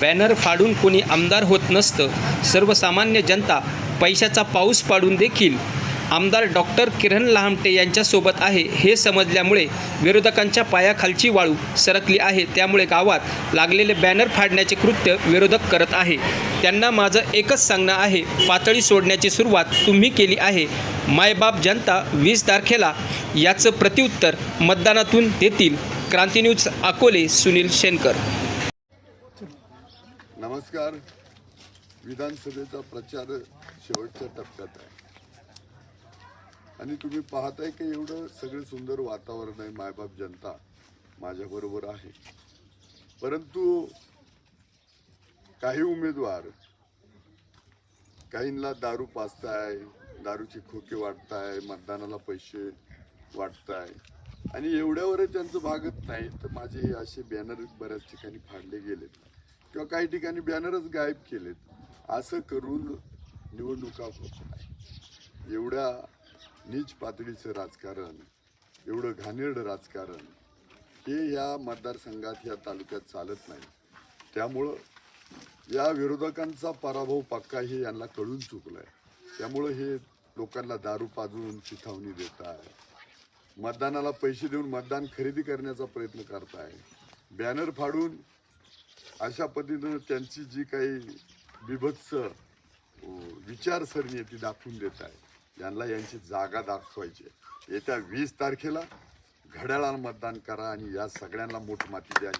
Banner फाडून कोणी आमदार होत नसतं. सर्वसामान्य जनता पैशाचा पाऊस पाडून देखील आमदार डॉक्टर किरण लहामटे यांच्यासोबत आहे हे समजल्यामुळे विरोधकांच्या पायाखालची वाळू सरकली आहे. त्यामुळे गावात लागलेले बॅनर फाडण्याचे कृत्य विरोधक करत आहे. त्यांना माझं एकच सांगणं आहे पातळी सोडण्याची सुरुवात तुम्ही केली आहे. मायबाप जनता वीस तारखेला याचं प्रत्युत्तर मतदानातून देतील. क्रांती न्यूज अकोले सुनील शेनकर. नमस्कार. विधानसभेचा प्रचार शेवटच्या टप्प्यात आहे. आणि तुम्ही पाहताय की एवढं सगळं सुंदर वातावरण आहे मायबाप जनता माझ्याबरोबर आहे. परंतु काही उमेदवार काहींना दारू पाचताय दारूचे खोके वाटताय मतदानाला पैसे वाटताय. आणि एवढ्यावरच त्यांचं भागत नाही तर माझे हे असे बॅनर बऱ्याच ठिकाणी फाडले गेलेत. किंवा काही ठिकाणी बॅनरच गायब केलेत. असं करून निवडणुका होत नाही. एवढ्या नीच पातळीचं राजकारण एवढं घाणेरड राजकारण हे या मतदारसंघात या तालुक्यात चालत नाही. त्यामुळं या विरोधकांचा पराभव पक्का हे यांना कळून चुकलाय. त्यामुळं हे लोकांना दारू पाजून चिथावणी देत आहे मतदानाला पैसे देऊन मतदान खरेदी करण्याचा प्रयत्न करताय. बॅनर फाडून अशा पद्धतीनं त्यांची जी काही बिभत्स विचारसरणी आहे ती दाखवून देत आहे यांना यांची जागा दाखवायची आहे. येत्या वीस तारखेला घड्याळाला मतदान करा आणि या सगळ्यांना मोठमाती द्या